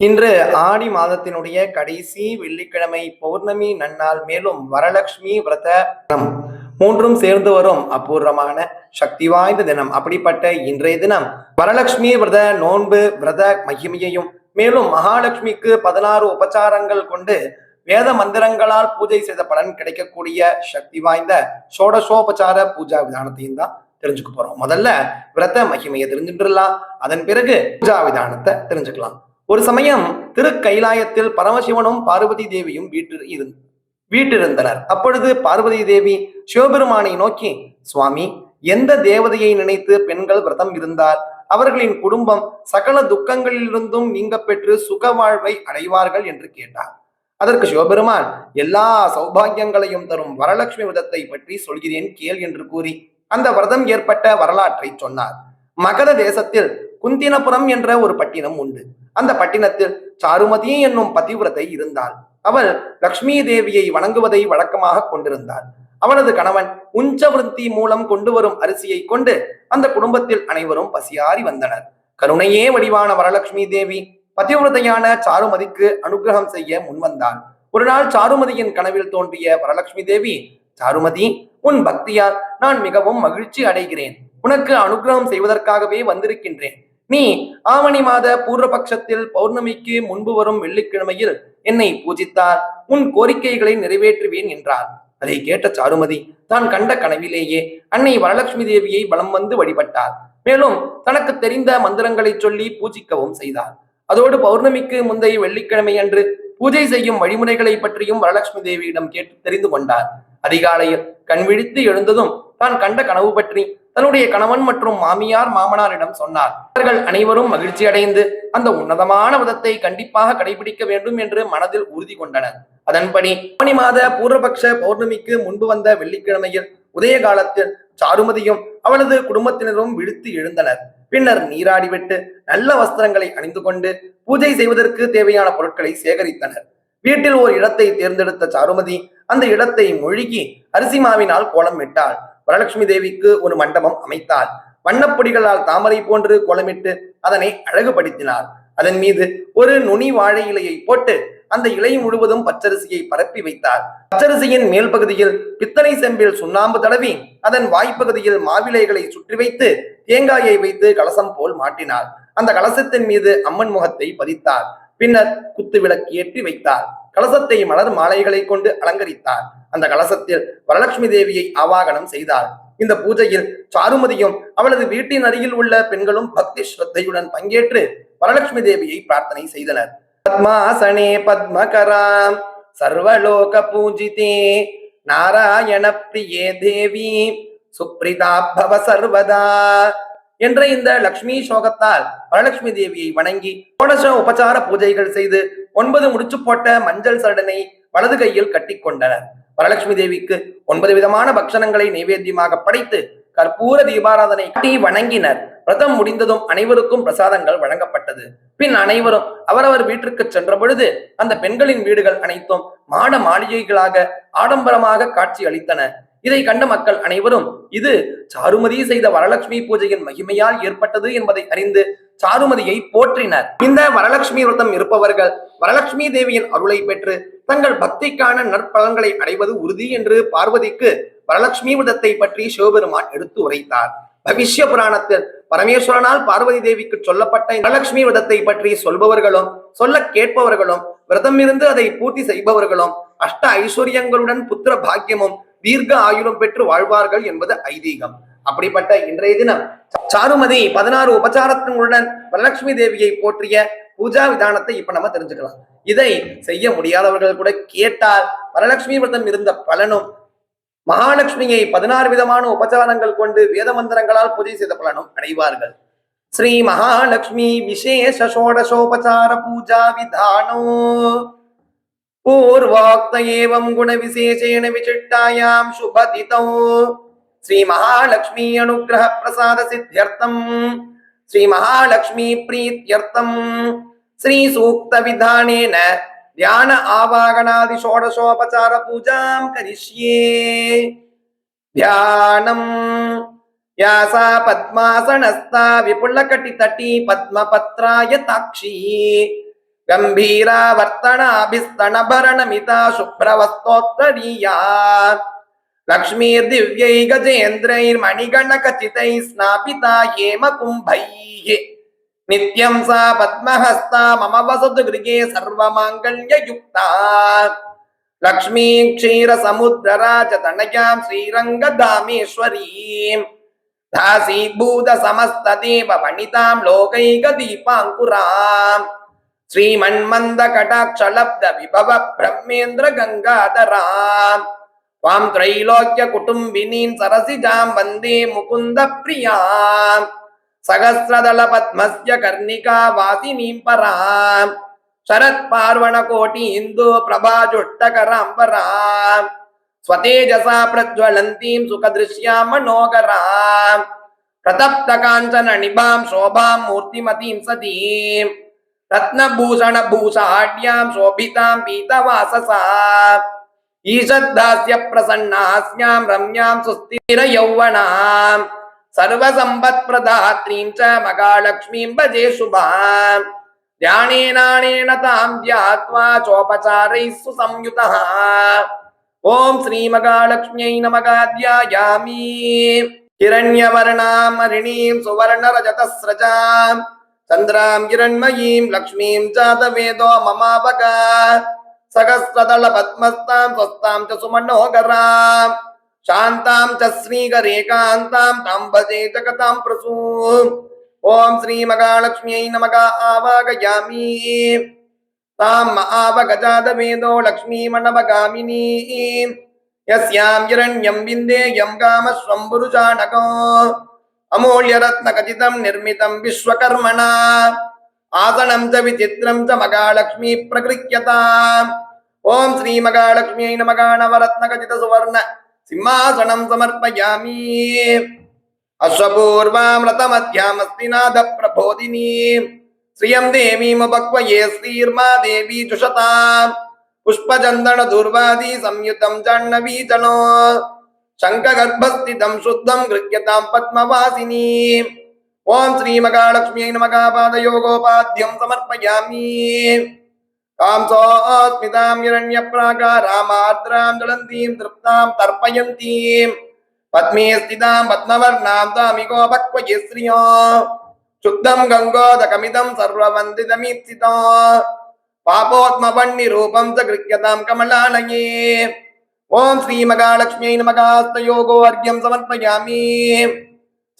இன்று ஆடி மாதத்தினுடைய கடைசி வெள்ளிக்கிழமை பௌர்ணமி நன்னாள் மேலும் வரலட்சுமி விரத மூன்றும் சேர்ந்து வரும் அபூர்வமான சக்தி வாய்ந்த தினம். அப்படிப்பட்ட இன்றைய தினம் வரலட்சுமி விரத நோன்பு விரத மகிமையையும் மேலும் மகாலட்சுமிக்கு பதினாறு உபச்சாரங்கள் கொண்டு வேத மந்திரங்களால் பூஜை செய்த பலன் கிடைக்கக்கூடிய சக்தி வாய்ந்த சோடசோபச்சார பூஜா விதானத்தையும் தான் தெரிஞ்சுக்க போறோம். முதல்ல விரத மகிமையை தெரிஞ்சுட்டுலாம் அதன் பிறகு பூஜா விதானத்தை தெரிஞ்சுக்கலாம். ஒரு சமயம் திரு கைலாயத்தில் பரமசிவனும் பார்வதி தேவியும் வீட்டில் இருந் வீட்டிருந்தனர். அப்பொழுது பார்வதி தேவி சிவபெருமானை நோக்கி சுவாமி எந்த தேவதையை நினைத்து பெண்கள் விரதம் இருந்தார் அவர்களின் குடும்பம் சகல துக்கங்களிலிருந்தும் நீங்க பெற்று சுக வாழ்வை அடைவார்கள்? என்று கேட்டார். அதற்கு சிவபெருமான் எல்லா சௌபாகியங்களையும் தரும் வரலட்சுமி விதத்தை பற்றி சொல்கிறேன் கேள் என்று கூறி அந்த விரதம் ஏற்பட்ட வரலாற்றை சொன்னார். மகத தேசத்தில் குந்தினபுரம் என்ற ஒரு பட்டினம் உண்டு. அந்த பட்டினத்தில் சாருமதி என்னும் பதிவிரதை இருந்தாள். அவள் லக்ஷ்மி தேவியை வணங்குவதை வழக்கமாக கொண்டிருந்தாள். அவளது கணவன் உஞ்சவிருத்தி மூலம் கொண்டு வரும் அரிசியை கொண்டு அந்த குடும்பத்தில் அனைவரும் பசியாறி வந்தனர். கருணையே வடிவான வரலட்சுமி தேவி பதிவிரதையான சாருமதிக்கு அனுகிரகம் செய்ய முன்வந்தாள் ஒரு நாள் சாருமதியின் கனவில் தோன்றிய வரலட்சுமி தேவி சாருமதி உன் பக்தியால் நான் மிகவும் மகிழ்ச்சி அடைகிறேன். உனக்கு அனுகிரகம் செய்வதற்காகவே வந்திருக்கின்றேன். நீ ஆவணி மாத பூர்வபக்ஷத்தில் பௌர்ணமிக்கு முன்பு வரும் வெள்ளிக்கிழமையில் என்னை பூஜித்தார். உன் கோரிக்கைகளை நிறைவேற்றுவேன் என்றார். அதை கேட்ட சாருமதி தான் கண்ட கனவிலேயே அன்னை வரலட்சுமி தேவியை பலம் வந்து வழிபட்டார். மேலும் தனக்கு தெரிந்த மந்திரங்களை சொல்லி பூஜிக்கவும் செய்தார். அதோடு பௌர்ணமிக்கு முந்தைய வெள்ளிக்கிழமை அன்று பூஜை செய்யும் வழிமுறைகளை பற்றியும் வரலட்சுமி தேவியிடம் கேட்டு தெரிந்து கொண்டார். அதிகாலையில் கண் விழித்து எழுந்ததும் தான் கண்ட கனவு பற்றி தன்னுடைய கணவன் மற்றும் மாமியார் மாமனாரிடம் சொன்னார். அவர்கள் அனைவரும் மகிழ்ச்சி அடைந்து அந்த உன்னதமான விதத்தை கண்டிப்பாக கடைபிடிக்க வேண்டும் என்று மனதில் உறுதி கொண்டனர். அதன்படி பனி மாத பூர்வபக்ஷ பௌர்ணமிக்கு முன்பு வந்த வெள்ளிக்கிழமையில் உதய காலத்தில் சாருமதியும் அவளது குடும்பத்தினரும் விழுத்து எழுந்தனர். பின்னர் நீராடிவிட்டு நல்ல வஸ்திரங்களை அணிந்து கொண்டு பூஜை செய்வதற்கு தேவையான பொருட்களை சேகரித்தனர். வீட்டில் ஒரு இடத்தை தேர்ந்தெடுத்த சாருமதி அந்த இடத்தை முழுகி அரிசி மாவினால் கோலம் விட்டாள் வரலட்சுமி தேவிக்கு ஒரு மண்டபம் அமைத்தார் வண்ணப்பொடிகளால் தாமரை போன்று கோலமிட்டு அதனை அழகுபடுத்தினார். அதன் மீது ஒரு நுனி வாழை இலையை போட்டு அந்த இலை முழுவதும் பச்சரிசியை பரப்பி வைத்தார். பச்சரிசியின் மேல் பகுதியில் பித்தளை செம்பில் சுண்ணாம்பு தடவி அதன் வாய்ப்பகுதியில் மாவிலைகளை சுற்றி வைத்து தேங்காயை வைத்து கலசம் போல் மாட்டினார். அந்த கலசத்தின் மீது அம்மன் முகத்தை பதித்தார். பின்னர் குத்து விளக்கு ஏற்றி வைத்தார். கலசத்தை மலர் மாலைகளை கொண்டு அலங்கரித்தார். அந்த கலசத்தில் வரலட்சுமி தேவியை ஆவாகனம் செய்தார். இந்த பூஜையில் சாருமதியும் அவளது வீட்டின் அருகில் உள்ள பெண்களும் பக்தி ஸ்ரத்தையுடன் பங்கேற்று வரலட்சுமி தேவியை பிரார்த்தனை செய்தனர். பத்மாசனே பத்மகராம் சர்வலோக பூஜிதே நாராயண பிரியே தேவி சுப்ரிதா பவ சர்வதா என்ற இந்த லக்ஷ்மி சோகத்தால் வரலட்சுமி தேவியை வணங்கி கோடச உபசார பூஜைகள் செய்து ஒன்பது முடிச்சு போட்ட மஞ்சள் சரடனை வலது கையில் கட்டிக்கொண்டனர் வரலட்சுமி தேவிக்கு ஒன்பது விதமான பக்ஷணங்களை நைவேத்தியமாக படைத்து கற்பூர தீபாராதனை காட்டி வணங்கினர். விரதம் முடிந்ததும் அனைவருக்கும் பிரசாதங்கள் வழங்கப்பட்டது. பின் அனைவரும் அவரவர் வீட்டிற்கு சென்ற பொழுது அந்த பெண்களின் வீடுகள் அனைத்தும் மாட மாளிகைகளாக ஆடம்பரமாக காட்சி அளித்தன. இதை கண்ட மக்கள் அனைவரும் இது சாருமதி செய்த வரலட்சுமி பூஜையின் மகிமையால் ஏற்பட்டது என்பதை அறிந்து சாருமதியை போற்றினர். இந்த வரலட்சுமி விரதம் இருப்பவர்கள் வரலட்சுமி தேவியின் அருளை பெற்று தங்கள் பக்திக்கான நற்பலன்களை அடைவது உறுதி என்று பார்வதிக்கு வரலட்சுமி விரதத்தை பற்றி சிவபெருமான் எடுத்து உரைத்தார். பவிஷ்ய புராணத்தில் பரமேஸ்வரனால் பார்வதி தேவிக்கு சொல்லப்பட்ட வரலட்சுமி விரதத்தை பற்றி சொல்பவர்களும் சொல்ல கேட்பவர்களும் விரதம் இருந்து அதை பூர்த்தி செய்பவர்களும் அஷ்ட ஐஸ்வர்யங்களுடன் புத்திர பாக்கியமும் தீர்க்க ஆயுளம் பெற்று வாழ்வார்கள் என்பது ஐதீகம். அப்படிப்பட்ட இன்றைய தினம் சாருமதி பதினாறு உபச்சாரத்தினுடன் வரலட்சுமி தேவியை போற்றிய பூஜா விதானத்தை இப்ப நம்ம தெரிஞ்சுக்கலாம். இதை செய்ய முடியாதவர்கள் கூட கேட்டால் வரலட்சுமி விரதம் இருந்த பலனும் மகாலட்சுமியை பதினாறு விதமான உபச்சாரங்கள் கொண்டு வேத மந்திரங்களால் பூஜை செய்த பலனும் அடைவார்கள். ஸ்ரீ மகாலட்சுமி விசேஷ சோடசோபசார பூஜா விதானோ. पूर्वोक्त एवं गुण विशेषेण विचिट्टायां शुभतितौ श्री महालक्ष्मी अनुग्रह प्रसाद सिद्ध्यर्थम श्री महालक्ष्मी प्रीत्यर्थम श्री सूक्त विधानेन ध्यान आवागणादि षोडशोपचार पूजां करिष्ये ध्यानम् या सा पद्मासनस्था विपुलकटितटी पद्मपत्राय ताक्षी गम्भीरावर्तनाभिस्तनभरणमिता शुभ्रवस्तोत्तरीया लक्ष्मीर्दिव्यै गजेन्द्रैर्मणिगणकचितैः स्नापिता हेमकुम्भैः नित्यं सा पद्महस्ता मम वसतु गृहे सर्वमाङ्गल्ययुक्ता लक्ष्मीं శ్రీమన్మంద కటాక్షలబ్ద విభవ బ్రహ్మేంద్ర గంగాధరాం వాం త్రైలోక్య కుటుంబినీం సరసిజాం వందే ముకుంద ప్రియాం సహస్రదళ పద్మస్య కర్ణికా వాసినీం పరాం శరత్ పార్వణ కోటి ఇందు ప్రభాజుట్టకరాం పరాం స్వతేజసా ప్రజ్వలంతీం సుఖదృశ్యాం మనోహరాం ప్రతప్త కాంచన నిభాం శోభాం మూర్తిమతీం సతీం रत्नभूषणभूषाढ्यां शोभितां पीतवाससा ईषद्दास्य प्रसन्नास्यां रम्यां सुस्थिरयौवनां सर्वसम्पत्प्रदात्रीं च मगालक्ष्मीं भजे शुभाम् ध्यानेनाणेन तां ध्यात्वा चोपचारैः सुसंयुतः ॐ श्रीमगालक्ष्म्यै नमगाध्यायामि हिरण्यवर्णां हरिणीं सुवर्णरजतस्रजाम् चन्द्रां हिरण्मयीं लक्ष्मीं जातवेदो ममापगा सहस्रदलपद्मस्तां स्वस्तां च सुमनोहरां शान्तां च श्रीकरेकान्तां तां भजे जगतां प्रसूम् ॐ श्रीमगालक्ष्म्यै नमः आवागयामि तां आवगजातवेदो लक्ष्मीमनवगामिनी यस्यां हिरण्यं विन्देयं कामश्वं पुरुषाणको अमूल्यरत्नखचितं निर्मितं विश्वकर्मणा आसनं च विचित्रं च मगालक्ष्मी प्रगृह्यताम् ॐ श्रीमगालक्ष्म्यै नमः नवरत्नखचितसुवर्ण सिंहासनं समर्पयामि अश्वपूर्वामृतमध्यामस्ति नादप्रबोधिनी श्रियं देवीमुपक्वये श्रीर्मा देवी जुषताम् पुष्पचन्दनदुर्वादी संयुतं जाह्नवीजनो शङ्खगर्भस्थितं शुद्धं गृह्यतां पद्मवासिनी ॐ श्रीमगालक्ष्म्यै नमः पादयोगोपाद्यं समर्पयामि कांसोऽस्मितां हिरण्यप्राकारामार्द्रां ज्वलन्तीं तृप्तां तर्पयन्तीं पद्मे स्थितां पद्मवर्णां तामिकोपक्वये श्रियो शुद्धं गङ्गोदकमिदं सर्ववन्दितमीप्सितो पापोत्मवह्निरूपं च गृह्यतां कमलालये ஓம் ஸ்ரீ மகாலட்சுமியை நமகாஸ்தயோகோ அர்க்யம் சமர்ப்பயாமி.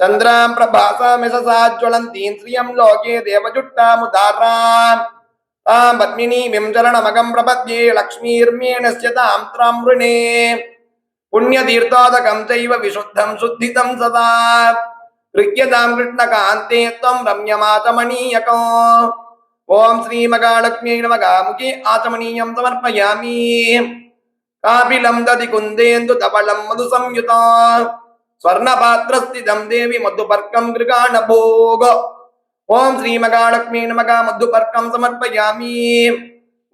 சந்திராம் பிரபாசாமி சசாஜ்வலந்தீம் ஸ்ரீயம் லோகே தேவஜுட்டாமுதாராம். தாம் பத்மினீமிம் சரணமகம் பிரபத்யே லக்ஷ்மீர்மேணஸ்ய தாம் திராம்ருணே புண்ணியதீர்த்தாதகம் செய்வ விசுத்தம் சுத்திதம் சதா. கிருக்கியதாம் கிருஷ்ணகாந்தே துவம் ரம்யமாதமணீயகோ. ஓம் ஸ்ரீ மகாலட்சுமியை நமகாமுகி ஆசமணீயம் சமர்ப்பயாமி. కాపిలం దది కుందేందు తపళం మధు సంయుత స్వర్ణ పాత్రస్థితం దేవి మధుపర్కం గృగాణ భోగ ఓం శ్రీ మగాళక్ష్మీ నమగ మధుపర్కం సమర్పయామి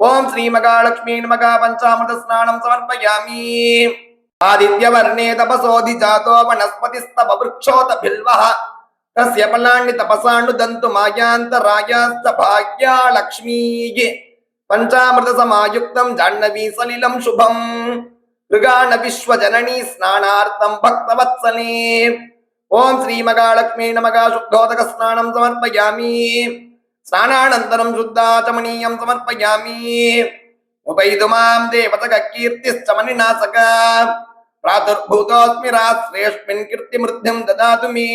ఓం శ్రీ మగాళక్ష్మీ నమగ పంచామృత స్నానం సమర్పయామి ఆదిత్యవర్ణే తపసోధి జాతో వనస్పతిస్తవ వృక్షోత బిల్వ తస్య ఫలాన్ని తపసాను దంతు మాయాంతరాయాస్త భాగ్యాలక్ష్మీ పంచామృత సమాయుక్తం జాహ్నవీ సలిలం శుభం. మృగాణ విశ్వ జననీ స్నానార్థం భక్తవత్సలే. ఓం శ్రీ మగాళక్ష్మీ నమగా శుద్ధోదక స్నానం సమర్పయామి. స్నానానంతరం శుద్ధాచమనీయం సమర్పయామి. ఉపైదు మాం దేవతక కీర్తిశ్చమని నాసక ప్రాదుర్భూతోస్మి రాశ్రేష్మిన్ కీర్తిమృద్ధిం దదాతు మే.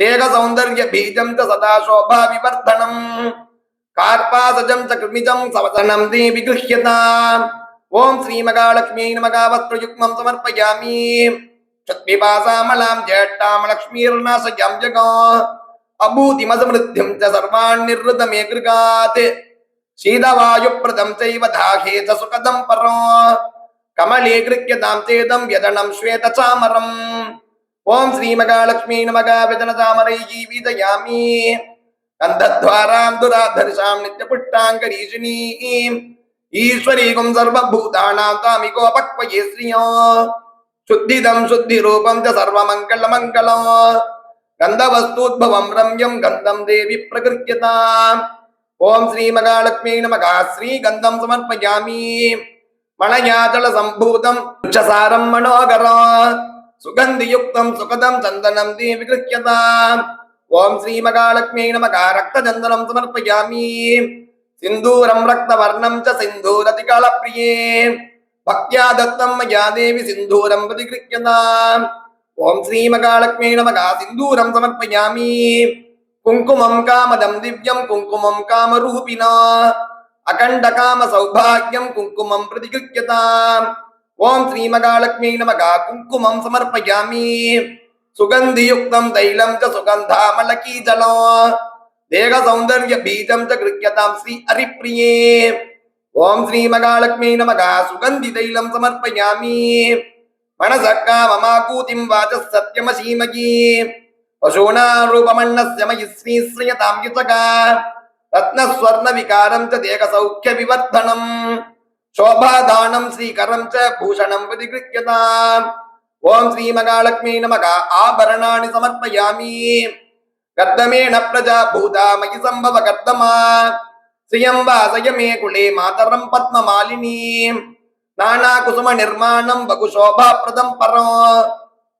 దేహ సౌందర్య బీజం చ సదా శోభా వివర్ధనం. कार्पासजं च कृमिजं सवसनं देवि गृह्यताम् ॐ श्रीमगालक्ष्म्यै नमः वस्त्रयुग्मं समर्पयामि क्षत्पिपासामलां ज्येष्ठां लक्ष्मीर्नाशयां जगा अभूतिमसमृद्धिं च सर्वान् निर्वृत मे गृगात् शीतवायुप्रदं चैव दाहे च सुखदं परो कमले गृह्यतां चेदं व्यजनं श्वेतचामरम् ॐ श्रीमगालक्ष्मी नमः व्यजनचामरैः கந்தத்வாராம் துராதரிசாம் நித்தியபுட்டாங்கரீஷினீம் ஈஸ்வரீகும் சர்வபூதானாம் தாமிகோ பக்வயே ஸ்ரீயோ. சுத்திதம் சுத்தி ரூபம் ச சர்வமங்கள மங்களம் கந்தவஸ்தூத்பவம் ரம்யம் கந்தம் தேவி பிரகிருத்தியதாம் ஓம் ஸ்ரீ மகாலட்சுமி நமகா. ஸ்ரீ கந்தம் சமர்ப்பயாமி. மலயாதள சம்பூதம் உச்சசாரம் மனோகரம் சுகந்தியுக்தம் சுகதம் சந்தனம் தேவி கிருத்தியதாம் ஓம் ஸ்ரீ மகாலட்சுமி நமக. ரக்தச்சந்தனம் சமர்ப்பயாமி. சிந்தூரம் ரக்தவர்ணம் ச சிந்தூரதிகால பிரியே பக்தியா தத்தம் மயா தேவி சிந்தூரம் பிரதிகிருக்கியதாம் ஓம் ஸ்ரீ மகாலட்சுமி நமக. சிந்தூரம் சமர்ப்பயாமி. குங்குமம் காமதம் திவ்யம் குங்குமம் காமரூபிணா அகண்ட காம சௌபாகியம் குங்குமம் பிரதிகிருக்கியதாம் ஓம் ஸ்ரீ மகாலட்சுமி நமக. குங்குமம் சமர்ப்பயாமி. சுகந்தியுக்தம் தைலம் ச சுகந்தாமலகீ ஜலம் தேக சௌந்தர்ய பீஜம் ச கிருக்கியதாம் ஸ்ரீ ஹரிப்பிரியே ஓம் ஸ்ரீ மகாலட்சுமி நமக சுகந்தி தைலம் சமர்ப்பயாமி மனசக்கா மமாகூதிம் வாச்ச சத்யமசீமகி பசூனாரூபமண்ணஸ்ய மயி ஸ்ரீஸ்ரயதாம் யுதகா ரத்னஸ்வர்ண விகாரம் ச தேக சௌக்கிய விவர்தனம் शोभादानं श्रीकरं च भूषणं प्रतिगृह्यताम् ஓம் ஸ்ரீ மகாலட்சுமி நமக. ஆபரணாணி சமர்ப்பயாமி. கர்த்தமேன பிரஜா பூதா மகி சம்பவ கர்த்தமா ஸ்ரீயம்பா சயமே குலே மாதரம் பத்ம மாலினி நானா குசும நிர்மாணம் பகு சோபாபிரதம் பரோ.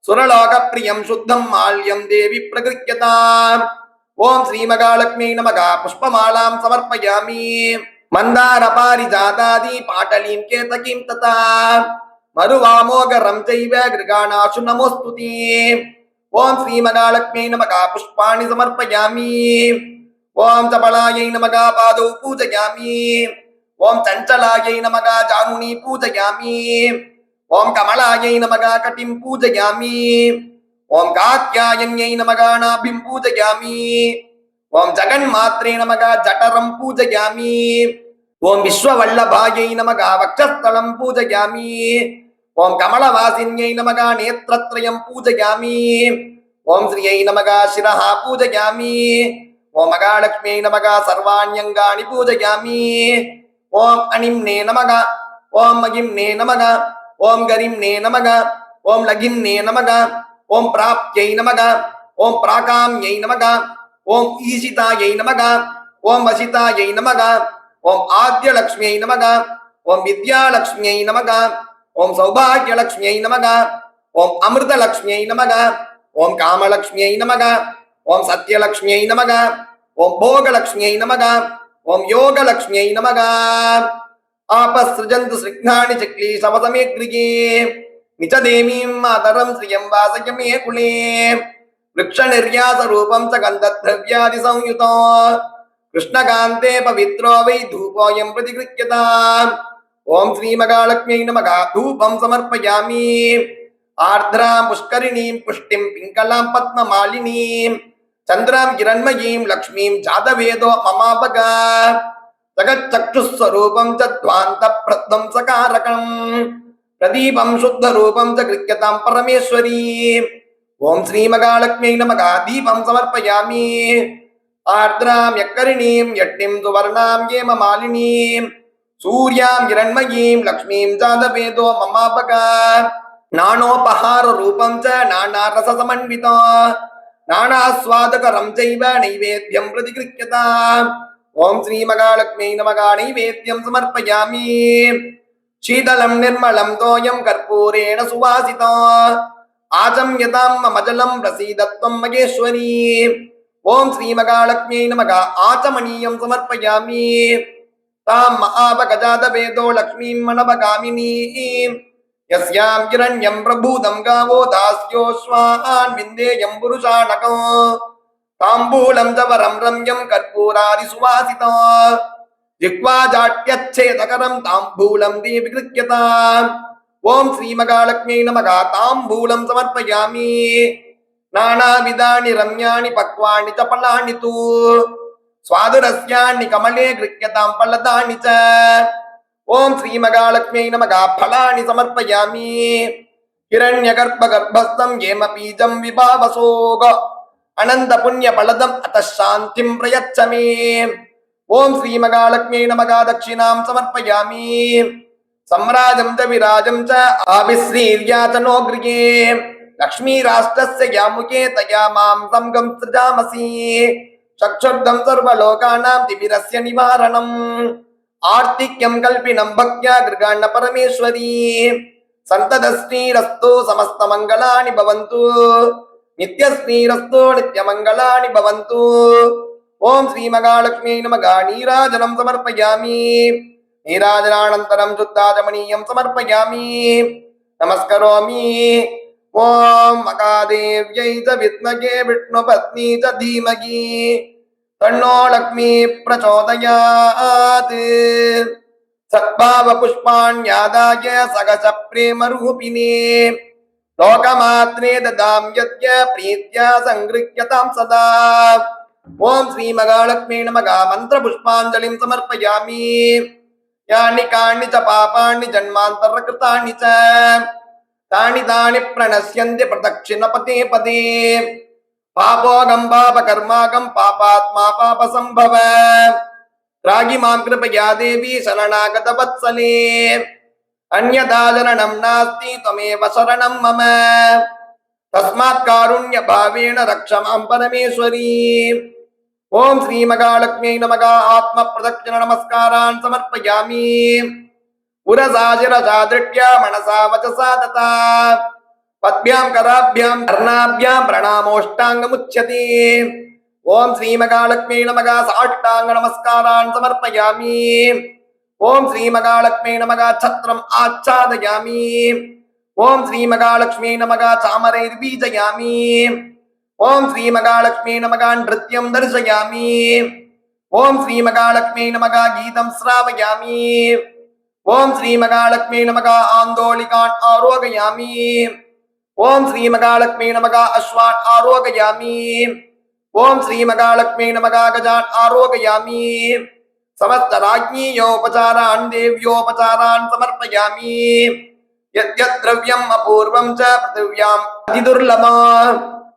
சுரலோக பிரியம் சுத்தம் மால்யம் தேவி பிரகிருக்கியதாம் ஓம் ஸ்ரீ மகாலட்சுமி நமக. புஷ்பமாலாம் சமர்ப்பயாமி. மந்தார பாரிஜாதாதி பாட்டலீம் கேதகீம் ததா. மறுவாமோகரம் செய்வ கிருகாணாசு நமோஸ்துதி ஓம் ஸ்ரீ மகாலட்சுமி நமகா புஷ்பாணி சமர்ப்பயாமி ஓம் சபலாயை நமகா பாதௌ பூஜயாமி ஓம் சஞ்சலாயை நமகா ஜானுனி பூஜயாமி ஓம் கமலாயை நமகா கட்டிம் பூஜயாமி ஓம் காத்யாயன்யை நமகா நாபிம் பூஜயாமி ஓம் ஜகன்மாத்ரே நமகா ஜடரம் பூஜயாமி ஓம் விஸ்வவல்லபாயை நமக வக்ஷஸ்தலம் பூஜயாமி ஓம் கமலவாசின்யை நமக நேத்திரத்ரயம் பூஜயாமி ஓம் ஸ்ரீயை நமக சிரஹா பூஜயாமி ஓம் மகாலட்சுமியை நமக சர்வாண்யங்காணி பூஜயாமி ஓம் அணிம் நே நமக ஓம் மகிம் நே நமக ஓம் கரிம் நே நமக ஓம் லகிம் நே நமக ஓம் பிராப்தியை நமக ஓம் பிராகாம்யை நமக ஓம் ஈசிதாயை நமக ஓம் வசிதாயை நமக ஓம் ஆத்ய லக்ஷ்மியை நமகா. ஓம் வித்யாலட்சுமியை நமகா. ஓம் சௌபாகியலட்சுமியை நமகா. ஓம் அமிர்தலட்சுமியை நமகா. ஓம் காமலட்சுமியை நமகா. ஓம் சத்யலட்சுமியை நமகா. ஓம் போகலட்சுமியை நமகா. ஓம் யோகலட்சுமியை நமகா. ஆபஸ்ருஜந்து சிருக்னானி சக்லி சவசமே கிரியே நிஜதேமீம் மாதரம் ஸ்ரீயம் வாசயமே குலே. விரக்ஷ நிர்யாச ரூபம் ச கந்தத்ரவியாதி कृष्णकान्ते पवित्रो वै धूपोऽयं प्रतिगृह्यताम् ॐ श्रीमगालक्ष्म्यै नमः धूपं समर्पयामि आर्द्रां पुष्करिणीं पुष्टिं पिङ्गलां पद्ममालिनीं चन्द्रां किरण्मयीं लक्ष्मीं जातवेदो ममापग जगच्चक्षुस्वरूपं च द्वान्तप्रत्नं सकारकम् प्रदीपं शुद्धरूपं च गृह्यतां परमेश्वरी ॐ श्रीमगालक्ष्म्यै नमः दीपं समर्पयामि ஆர்திராம் யக்கரிணீம் எட்டிம் துவர்ணாம் ஏம மாலினீம் சூர்யாம் இரண்மயீம் லக்ஷ்மீம் ஜாதவேதோ மமாபகா நானோபஹார ரூபம் ச நானாரசமன்விதா நானாஸ்வாதகரம் ஜைவ நைவேத்தியம் பிரதிகிருக்கியதா ஓம் ஸ்ரீ மகாலக்ஷ்மி நமகா நைவேத்தியம் சமர்ப்பயாமி. शीतलं निर्मलं तोयं कर्पूरेण सुवासिता आचम्यतां मम जलं प्रसीदत्वं महेश्वरी ஓம் ஸ்ரீ மகாலட்சுமியை நமக ஆச்சமணியம் சமர்ப்பயாமி தாம் மகாபகஜாத வேதோ லக்ஷ்மீம் மனபகாமினி यस्यां किरण्यं प्रभूतं गावो दास्योऽस्वान् विन्देयं पुरुषाणकौ ताम्बूलं च वरं रम्यं कर्पूरादिसुवासिता जिह्वाजाट्यच्छेदकरं ताम्बूलं देविकृत्यता ॐ श्रीमगालक्ष्म्यै नमः ताम्बूलं समर्पयामि நானாவிதானி ரம்யாணி பக்வாணி ச பலாணி தூ சுவாதுரஸ்யாணி கமலே கிருக்கியதாம் பல்லதாணி ச ஓம் ஸ்ரீ மகாலட்சுமியை நமகா பலாணி சமர்ப்பயாமி हिरण्यगर्भ गर्भस्थम येम बीजम विभावसोग अनंत पुण्य फलदम अत शांति प्रयच्छ मे ओम श्री मगालक्ष्मी नमगा दक्षिणां समर्पयामि सम्राजं च विराजं च आभिश्रीर्या च नो गृहे லக்ஷ்மி ராஷ்டிரஸ்ய யாமுகே தயா மாம் சங்கம் சிருஜாமசி சக்ஷப்தம் சர்வலோகானாம் திவிரஸ்ய நிவாரணம் ஆர்த்திக்யம் கல்பினம் பக்யா கிருகாண்ண பரமேஸ்வரி சந்ததஸ்ரீரஸ்து சமஸ்தமங்களாணி பவந்து நித்யஸ்ரீரஸ்து நித்யமங்களாணி பவந்து ஓம் ஸ்ரீ மகாலட்சுமி நமகா நீராஜனம் சமர்ப்பயாமி நீராஜனானந்தரம் சுத்தாஜமணீயம் சமர்ப்பயாமி நமஸ்கரோமி ॐ मकादेव्यै च विद्महे विष्णुपत्नी च तन्नो लक्ष्मी प्रचोदयात्। लोकमात्रे ददां यद्य प्रीत्या सङ्गृह्यतां सदा। ॐ श्रीमहालक्ष्मी नमः। मन्त्रपुष्पाञ्जलिं समर्पयामि। यानि कानि च पापानि जन्मान्तरकृतानि च। தானி தானி பிரணசியந்தி பிரதட்சிணபதே பதே. பாபோகம் பாப கர்மாகம் பாபாத்மா பாப சம்பவ. ராகி மாம் கிருபயா தேவி சரணாகத வத்சலே. அந்யதா ஜனனம் நாஸ்தி தமேவ சரணம் மம. தஸ்மாத் காருண்ய பாவேண ரக்ஷமாம் பரமேஸ்வரி. ஓம் ஸ்ரீ மகாலட்சுமி நமகா. ஆத்ம பிரதட்சிண நமஸ்காரான் சமர்ப்பயாமி. உரசாஜிரசா திருட்யா மனசா வச்சசா ததா பத்மியாம் கதாபியாம் கர்ணாபியாம் பிரணாமோஷ்டாங்கமுச்சதி ஓம் ஸ்ரீமகாலக்ஷ்மி நமகா சாஷ்டாங்க நமஸ்காரான் சமர்ப்பயாமி ஓம் ஸ்ரீமகாலக்ஷ்மி நமகா சத்ரம் ஆச்சாதயாமி ஓம் ஸ்ரீமகாலக்ஷ்மி நமகா சாமரை பீஜயாமி ஓம் ஸ்ரீமகாலக்ஷ்மி நமகா நிருத்யம் தர்சயாமி ஓம் ஸ்ரீமகாலக்ஷ்மி நமகா கீதம் ஸ்ராவயாமி नमः गीतं श्रावयामि ॐ श्रीमहालक्ष्म्यै नमः आन्दोलिकान् आरोगयामि ॐ श्रीमहालक्ष्म्यै नमः अश्वान् आरोगयामि ॐ श्रीमहालक्ष्म्यै नमः गजान् आरोगयामि समस्तराज्ञीयोपचारान् देव्योपचारान् समर्पयामि यद्यद्द्रव्यम् अपूर्वं च पृथिव्याम् अतिदुर्लभा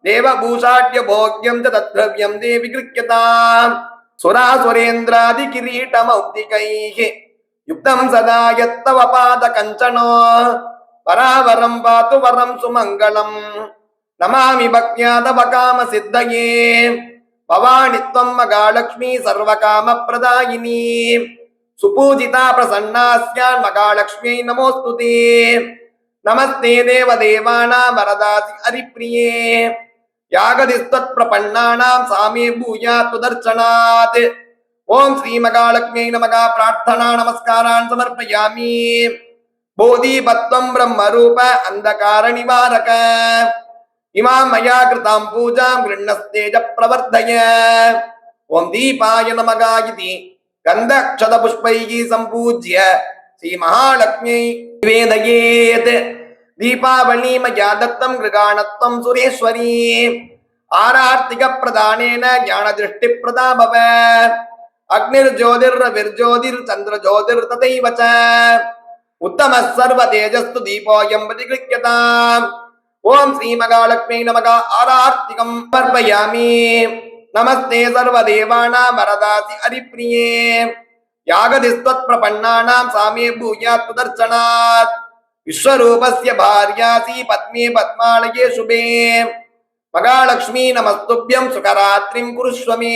देवभूषाढ्य भोग्यं च तद्द्रव्यं देवि गृह्यताम् सुरासुरेन्द्रादिकिरीटमौक्तिकैः யுக்தம் சதா எத்தவ பாத கஞ்சனோ வராவரம் பாத்து வரம் சுமங்கலம் நமாமி பக்ஞாதவ காம சித்தயே பவானித்வம் மகாலட்சுமி சர்வ காம பிரதாயினி சுபூஜிதா பிரசன்னாஸ்யான் மகாலட்சுமியை நமோஸ்துதே நமஸ்தே தேவ தேவானா வரதாசி ஹரிப்பிரியே யாகதிஸ்தத் பிரபன்னானாம் சாமே பூயா துதர்ச்சனாத் ஓம் ஸ்ரீ மகாலட்சுமி நமகா பிரார்த்தனா நமஸ்காரான் சமர்ப்பயாமி. போதி பத்வம் பிரம்ம ரூப அந்தகார நிவாரக. இமாம் மயா கிருதாம் பூஜாம் கிருண்ணஸ்தேஜ பிரவர்த்தய. ஓம் தீபாய நமகா இது கந்தக்ஷத புஷ்பைகி சம்பூஜ்ய. ஸ்ரீ மகாலட்சுமி நிவேதயேத். தீபாவளி மயா தத்தம் கிருகாணத்வம் சுரேஸ்வரி. ஆரார்த்திக பிரதானேன ஞான திருஷ்டி பிரதாபவ. அக்னிர் ஜோதிர் விர்ஜோதிர் சந்திர ஜோதிர் ததைவச்ச உத்தம சர்வ தேஜஸ்து தீபோயம் பிரதிகிருக்கியதாம் ஓம் ஸ்ரீ மகாலட்சுமி நமகா ஆரார்த்திகம் பர்பயாமி நமஸ்தே சர்வதேவானா வரதாசி ஹரிப்ரியே யாகதிஸ்வத் பிரபன்னானாம் சாமே பூயாத் பிரதர்ச்சனாத் விஸ்வரூபஸ்ய பாரியாசி பத்மே பத்மாலயே சுபே மகாலட்சுமி நமஸ்துபியம் சுகராத்திரிம் குருஸ்வமே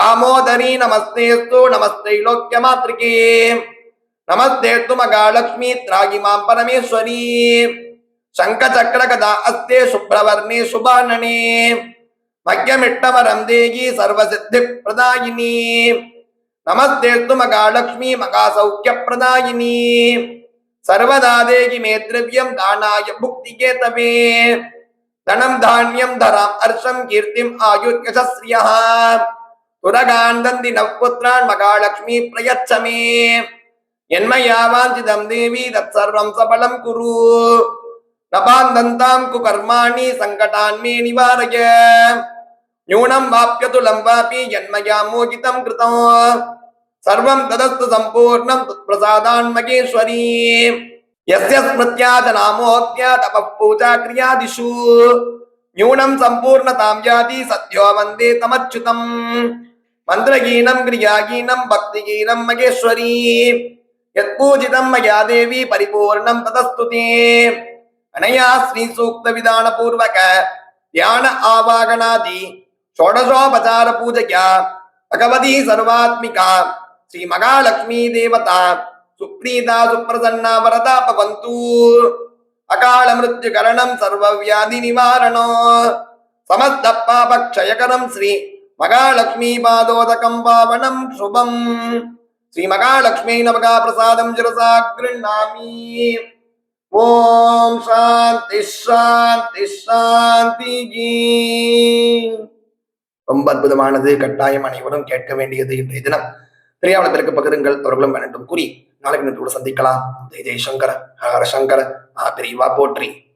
தாமோதரி நமஸ்தேஸ்து நமஸ்தே லோக்கியமாத்ரிகே நமஸ்தேஸ்து மகாலட்சுமி திராகிமாம் பரமேஸ்வரி. சங்கச்சக்கரகதா அஸ்தே சுப்ரவர்ணே சுபானனே. மக்கியமிட்டவரம் தேகி சர்வசித்தி பிரதாயினி. நமஸ்தேஸ்து மகாலட்சுமி மகாசௌக்கிய பிரதாயினி. சர்வதா தேகி மே திரவியம் தானாய புக்தி கேதவே. தனம் தானியம் தராம் அர்ஷம் கீர்த்திம் ஆயுர் யசஸ்ரியா तुरगान् दन्ति नः पुत्रान् मगालक्ष्मी प्रयच्छ मे यन्मया वाञ्छितं देवी तत्सर्वं सफलं कुरु न बान्धन्तां कुकर्माणि सङ्कटान् मे निवारय न्यूनं वाप्यतुलं वापि यन्मया मोहितं कृतं சர்வம் ததஸ்து சம்பூர்ணம் பிரசாதான் மகேஸ்வரி यस्य स्मृत्या च नामोऽज्ञा तपः पूजा क्रियादिषु न्यूनं सम्पूर्णतां याति सद्यो वन्दे तमच्युतम् மந்திரகீனம் கிரியாகீனம் பக்தி கீனம் மகேஸ்வரி. யத்பூஜிதம் மயா தேவி பரிபூர்ணம் ததஸ்துதே. அனையா ஸ்ரீ சூக்த விதான பூர்வக தியான ஆவாகனாதி. ஷோடசோபச்சார பூஜையா. பகவதி சர்வாத்மிகா. ஸ்ரீ மகாலட்சுமி தேவதா. சுப்ரீதா சுப்பிரசன்னா வரதா பவந்தூ. அகால மிருத்யு கரணம் சர்வ வியாதி நிவாரணோ சமஸ்த ஸ்ரீ மகாலட்சுமி பாதோதகம் பாவனம் சுபம். ஸ்ரீ மகாலட்சுமி நமகா பிரசாதம் சிரசா கிருண்ணாமி. ஓம் சாந்தி சாந்தி சாந்தி ரொம்ப அற்புதமானது கட்டாயம் அனைவரும் கேட்க வேண்டியது இன்றைய தினம். திரையாவளத்திற்கு பகிருங்கள் அவர்களும் வேண்டும் கூறி நாளைக்கு நின்று கூட சந்திக்கலாம். ஜெய் ஹர சங்கர் ஆ பெரியவா போற்றி.